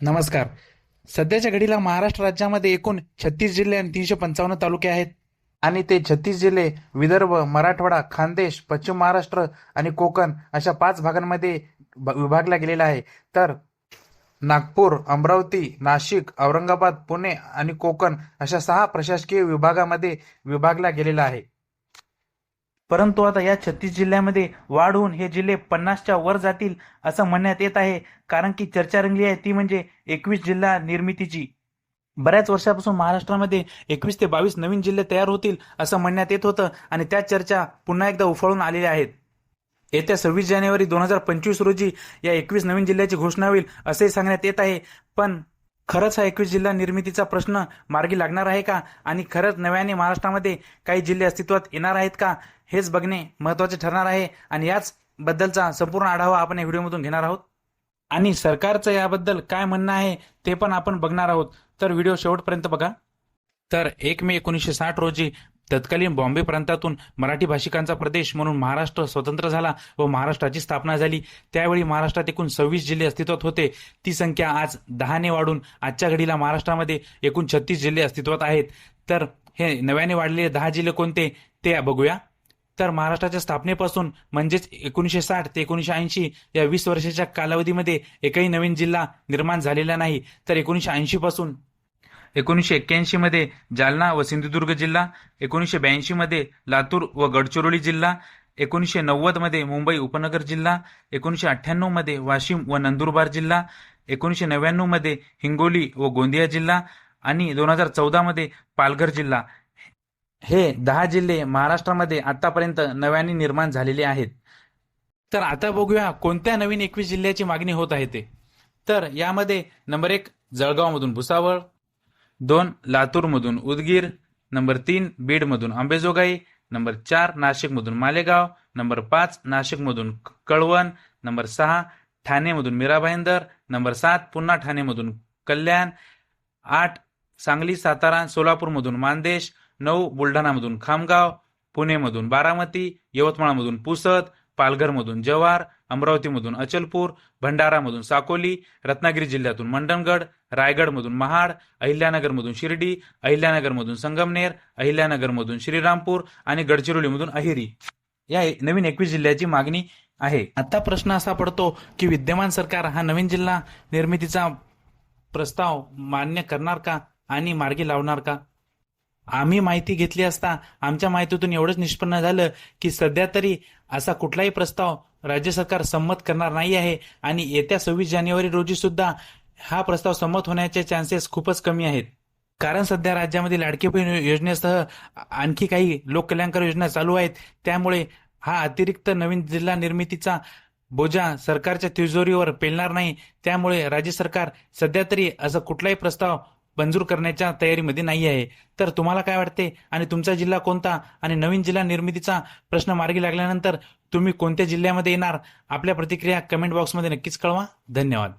नमस्कार. सध्याच्या घडीला महाराष्ट्र राज्यामध्ये एकूण छत्तीस जिल्हे आणि तीनशे पंचावन्न तालुके आहेत. आणि ते छत्तीस जिल्हे विदर्भ मराठवाडा खानदेश पश्चिम महाराष्ट्र आणि कोकण अशा पाच भागांमध्ये विभागला गेलेला आहे. तर नागपूर अमरावती नाशिक औरंगाबाद पुणे आणि कोकण अशा सहा प्रशासकीय विभागामध्ये विभागला गेलेला आहे. परंतु आता या छत्तीस जिल्ह्यामध्ये वाढ होऊन हे जिल्हे पन्नासच्या वर जातील असं म्हणण्यात येत आहे. कारण की चर्चा रंगली आहे ती म्हणजे एकवीस जिल्हा निर्मितीची. बऱ्याच वर्षापासून महाराष्ट्रामध्ये एकवीस ते बावीस नवीन जिल्हे तयार होतील असं म्हणण्यात येत होतं आणि त्या चर्चा पुन्हा एकदा उफाळून आलेल्या आहेत. येत्या सव्वीस जानेवारी दोन हजार पंचवीस रोजी या एकवीस नवीन जिल्ह्याची घोषणा होईल असेही सांगण्यात येत आहे. पण खरंच हा एकवीस जिल्हा निर्मितीचा प्रश्न मार्गी लागणार आहे का? आणि खरंच नव्याने महाराष्ट्रामध्ये काही जिल्हे अस्तित्वात येणार आहेत का? हेच बघणे महत्त्वाचे ठरणार आहे. आणि याच बद्दलचा संपूर्ण आढावा आपण या व्हिडिओमधून घेणार आहोत. आणि सरकारचं याबद्दल काय म्हणणं आहे ते पण आपण बघणार आहोत. तर व्हिडिओ शेवटपर्यंत बघा. तर एक मे एकोणीसशे साठ रोजी तत्कालीन बॉम्बे प्रांतातून मराठी भाषिकांचा प्रदेश म्हणून महाराष्ट्र स्वतंत्र झाला व महाराष्ट्राची स्थापना झाली. त्यावेळी महाराष्ट्रात एकूण सव्वीस जिल्हे अस्तित्वात होते. ती संख्या आज दहाने वाढून आजच्या घडीला महाराष्ट्रामध्ये एकूण छत्तीस जिल्हे अस्तित्वात आहेत. तर हे नव्याने वाढलेले दहा जिल्हे कोणते ते बघूया. तर महाराष्ट्राच्या स्थापनेपासून म्हणजेच एकोणीसशे साठ ते एकोणीसशे ऐंशी या वीस वर्षाच्या कालावधीमध्ये एकही नवीन जिल्हा निर्माण झालेला नाही. तर एकोणीसशे ऐंशी पासून एकोणीसशे एक्क्याऐंशीमध्ये जालना व सिंधुदुर्ग जिल्हा एकोणीसशे ब्याऐंशीमध्ये लातूर व गडचिरोली जिल्हा एकोणीसशे नव्वदमध्ये मुंबई उपनगर जिल्हा एकोणीसशे अठ्ठ्याण्णवमध्ये वाशिम व नंदुरबार जिल्हा एकोणीसशे नव्याण्णवमध्ये हिंगोली व गोंदिया जिल्हा आणि दोन हजार चौदामध्ये पालघर जिल्हा. हे दहा जिल्हे महाराष्ट्रामध्ये आतापर्यंत नव्याने निर्माण झालेले आहेत. तर आता बघूया कोणत्या नवीन एकवीस जिल्ह्याची मागणी होत आहे ते. तर यामध्ये नंबर एक जळगावमधून भुसावळ दोन लातूरमधून उदगीर नंबर तीन बीडमधून आंबेजोगाई नंबर चार नाशिकमधून मालेगाव नंबर पाच नाशिकमधून कळवण नंबर सहा ठाणेमधून मीरा भाईंदर नंबर सात पुन्हा ठाणेमधून कल्याण आठ सांगली सातारा सोलापूरमधून मानदेश नऊ बुलढाणामधून खामगाव पुणेमधून बारामती यवतमाळमधून पुसद पालघरमधून जव्हार अमरावतीमधून अचलपूर भंडारामधून साकोली रत्नागिरी जिल्ह्यातून मंडणगड रायगडमधून महाड अहिल्यानगरमधून शिर्डी अहिल्यानगरमधून संगमनेर अहिल्यानगरमधून श्रीरामपूर आणि गडचिरोलीमधून अहिरी. या नवीन एकवीस जिल्ह्याची मागणी आहे. आता प्रश्न असा पडतो की विद्यमान सरकार हा नवीन जिल्हा निर्मितीचा प्रस्ताव मान्य करणार का आणि मार्गी लावणार का? आम्ही माहिती घेतली असता आमच्या माहितीतून एवढंच निष्पन्न झालं की सध्या तरी असा कुठलाही प्रस्ताव राज्य सरकार संमत करणार नाही आहे आणि येत्या सव्वीस जानेवारी रोजी सुद्धा हा प्रस्ताव संमत होण्याचे चान्सेस खूपच कमी आहेत. कारण सध्या राज्यामध्ये लाडकी बहीण योजनेसह आणखी काही लोककल्याणकारी योजना चालू आहेत. त्यामुळे हा अतिरिक्त नवीन जिल्हा निर्मितीचा बोजा सरकारच्या तिजोरीवर पेलणार नाही. त्यामुळे राज्य सरकार सध्या तरी असं कुठलाही प्रस्ताव मंजूर करण्याच्या तयारीमध्ये नाही आहे. तर तुम्हाला काय वाटते? आणि तुमचा जिल्हा कोणता? आणि नवीन जिल्हा निर्मितीचा प्रश्न मार्गी लागल्यानंतर तुम्ही कोणत्या जिल्ह्यामध्ये येणार? आपल्या प्रतिक्रिया कमेंट बॉक्समध्ये नक्कीच कळवा. धन्यवाद.